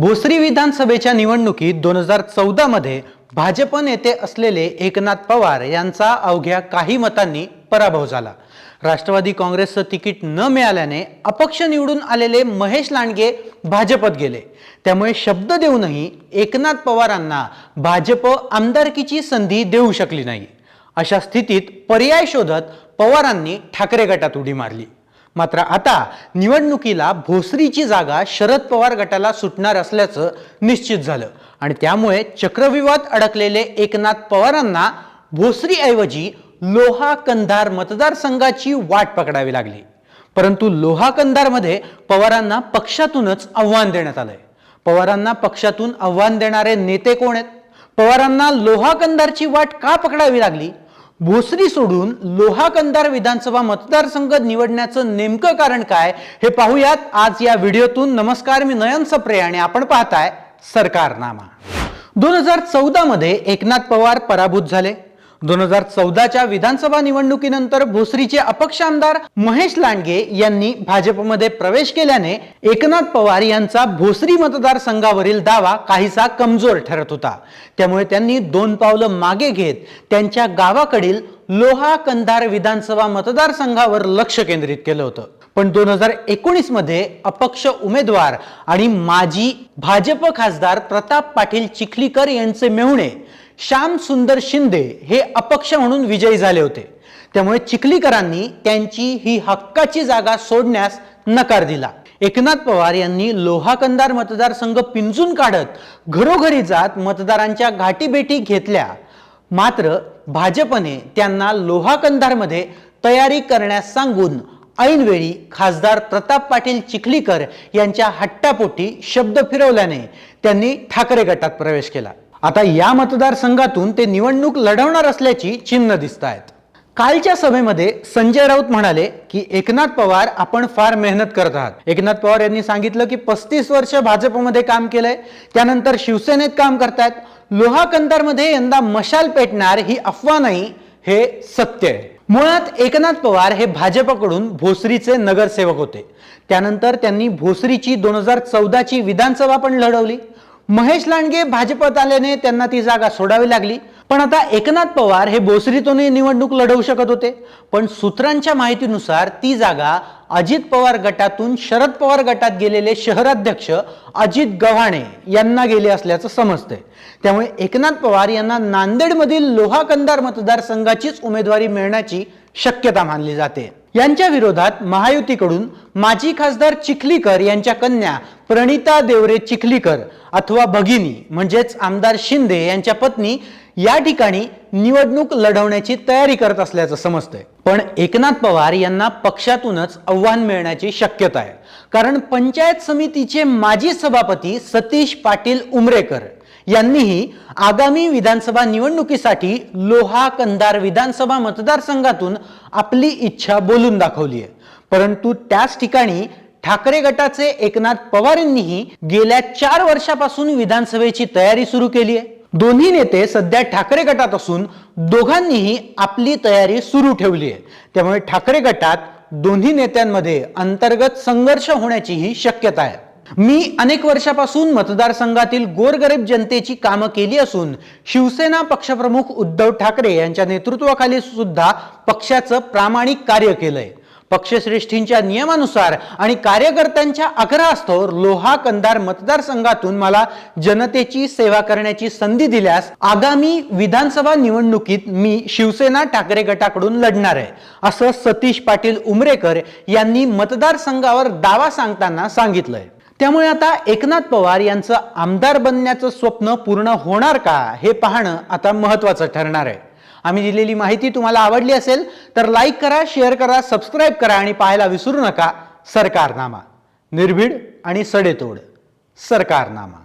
भोसरी विधानसभेच्या निवडणुकीत दोन हजार चौदामध्ये भाजप नेते असलेले एकनाथ पवार यांचा अवघ्या काही मतांनी पराभव झाला. राष्ट्रवादी काँग्रेसचं तिकीट न मिळाल्याने अपक्ष निवडून आलेले महेश लांडगे भाजपत गेले. त्यामुळे शब्द देऊनही एकनाथ पवारांना भाजप आमदारकीची संधी देऊ शकली नाही. अशा स्थितीत पर्याय शोधत पवारांनी ठाकरे गटात उडी मारली. मात्र आता निवडणुकीला भोसरीची जागा शरद पवार गटाला सुटणार असल्याचं निश्चित झालं. आणि त्यामुळे चक्रव्यूहात अडकलेले एकनाथ पवारांना भोसरीऐवजी लोहा कंधार मतदारसंघाची वाट पकडावी लागली. परंतु लोहा कंधारमध्ये पवारांना पक्षातूनच आव्हान देण्यात आलंय. पवारांना पक्षातून आव्हान देणारे नेते कोण आहेत? पवारांना लोहा कंधारची वाट का पकडावी लागली? भोसरी सोडून लोहा कंदार विधानसभा मतदारसंघ निवडण्याचं नेमकं कारण काय हे पाहूयात आज या व्हिडिओतून. नमस्कार मी नयन सप्रे आणि आपण पाहताय सरकारनामा. दोन हजार चौदा मध्ये एकनाथ पवार पराभूत झाले. दोन हजार चौदाच्या विधानसभा निवडणुकीनंतर भोसरीचे अपक्ष आमदार महेश लांडगे यांनी भाजपमध्ये प्रवेश केल्याने एकनाथ पवार यांचा भोसरी मतदारसंघावरील दावा काहीसा कमजोर ठरत होता. त्यामुळे त्यांनी दोन पावलं मागे घेत त्यांच्या गावाकडील लोहा कंधार विधानसभा मतदारसंघावर लक्ष केंद्रित केलं होतं. पण दोन हजार एकोणीसमध्ये अपक्ष उमेदवार आणि माजी भाजप खासदार प्रताप पाटील चिखलीकर यांचे मेहुणे श्याम सुंदर शिंदे हे अपक्ष म्हणून विजयी झाले होते. त्यामुळे चिखलीकरांनी त्यांची ही हक्काची जागा सोडण्यास नकार दिला. एकनाथ पवार यांनी लोहाकंदार मतदारसंघ पिंजून काढत घरोघरी जात मतदारांच्या घाटीभेटी घेतल्या. मात्र भाजपने त्यांना लोहा कंधारमध्ये तयारी करण्यास सांगून ऐनवेळी खासदार प्रताप पाटील चिखलीकर यांच्या हट्टापोटी शब्द फिरवल्याने त्यांनी ठाकरे गटात प्रवेश केला. आता या मतदारसंघातून ते निवडणूक लढवणार असल्याची चिन्ह दिसत आहेत कालच्या सभेमध्ये संजय राऊत म्हणाले की एकनाथ पवार आपण फार मेहनत करत आहात. एकनाथ पवार यांनी सांगितलं की पस्तीस वर्ष भाजपमध्ये काम केलंय त्यानंतर शिवसेनेत काम करतायत. लोहा कंधारमध्ये यंदा मशाल पेटणार ही अफवा नाही हे सत्य आहे. मुळात एकनाथ पवार हे भाजपकडून भोसरीचे नगरसेवक होते. त्यानंतर त्यांनी भोसरीची दोन हजार चौदाची विधानसभा पण लढवली. महेश लांडगे भाजपत आल्याने त्यांना ती जागा सोडावी लागली. पण आता एकनाथ पवार हे बोसरीतूनही निवडणूक लढवू शकत होते. पण सूत्रांच्या माहितीनुसार ती जागा अजित पवार गटातून शरद पवार गटात गेलेले शहराध्यक्ष अजित गव्हाणे यांना गेले असल्याचं समजतंय. त्यामुळे एकनाथ पवार यांना नांदेडमधील लोहा कंदार मतदारसंघाचीच उमेदवारी मिळण्याची शक्यता मानली जाते. यांच्या विरोधात महायुतीकडून माजी खासदार चिखलीकर यांच्या कन्या प्रणिता देवरे चिखलीकर अथवा भगिनी म्हणजेच आमदार शिंदे यांच्या पत्नी या ठिकाणी निवडणूक लढवण्याची तयारी करत असल्याचं समजतंय. पण एकनाथ पवार यांना पक्षातूनच आव्हान मिळण्याची शक्यता आहे. कारण पंचायत समितीचे माजी सभापती सतीश पाटील उमरेकर यांनीही आगामी विधानसभा निवडणुकीसाठी लोहा कंधार विधानसभा मतदारसंघातून आपली इच्छा बोलून दाखवली आहे. परंतु त्याच ठिकाणी ठाकरे गटाचे एकनाथ पवार यांनीही गेल्या चार वर्षापासून विधानसभेची तयारी सुरू केली आहे. दोन्ही नेते सध्या ठाकरे गटात असून दोघांनीही आपली तयारी सुरू ठेवली आहे. त्यामुळे ठाकरे गटात दोन्ही नेत्यांमध्ये अंतर्गत संघर्ष होण्याचीही शक्यता आहे. मी अनेक वर्षापासून मतदारसंघातील गोरगरीब जनतेची कामं केली असून शिवसेना पक्षप्रमुख उद्धव ठाकरे यांच्या नेतृत्वाखाली सुद्धा पक्षाचं प्रामाणिक कार्य केलंय. पक्षश्रेष्ठींच्या नियमानुसार आणि कार्यकर्त्यांच्या आग्रहास्तव लोहा कंधार मतदारसंघातून मला जनतेची सेवा करण्याची संधी दिल्यास आगामी विधानसभा निवडणुकीत मी शिवसेना ठाकरे गटाकडून लढणार आहे असं सतीश पाटील उमरेकर यांनी मतदारसंघावर दावा सांगताना सांगितलंय. त्यामुळे आता एकनाथ पवार यांचं आमदार बनण्याचं स्वप्न पूर्ण होणार का हे पाहणं आता महत्त्वाचं ठरणार आहे. आम्ही दिलेली माहिती तुम्हाला आवडली असेल तर लाईक करा शेअर करा सबस्क्राईब करा आणि पाहायला विसरू नका. सरकारनामा. निर्भीड आणि सडेतोड. सरकारनामा.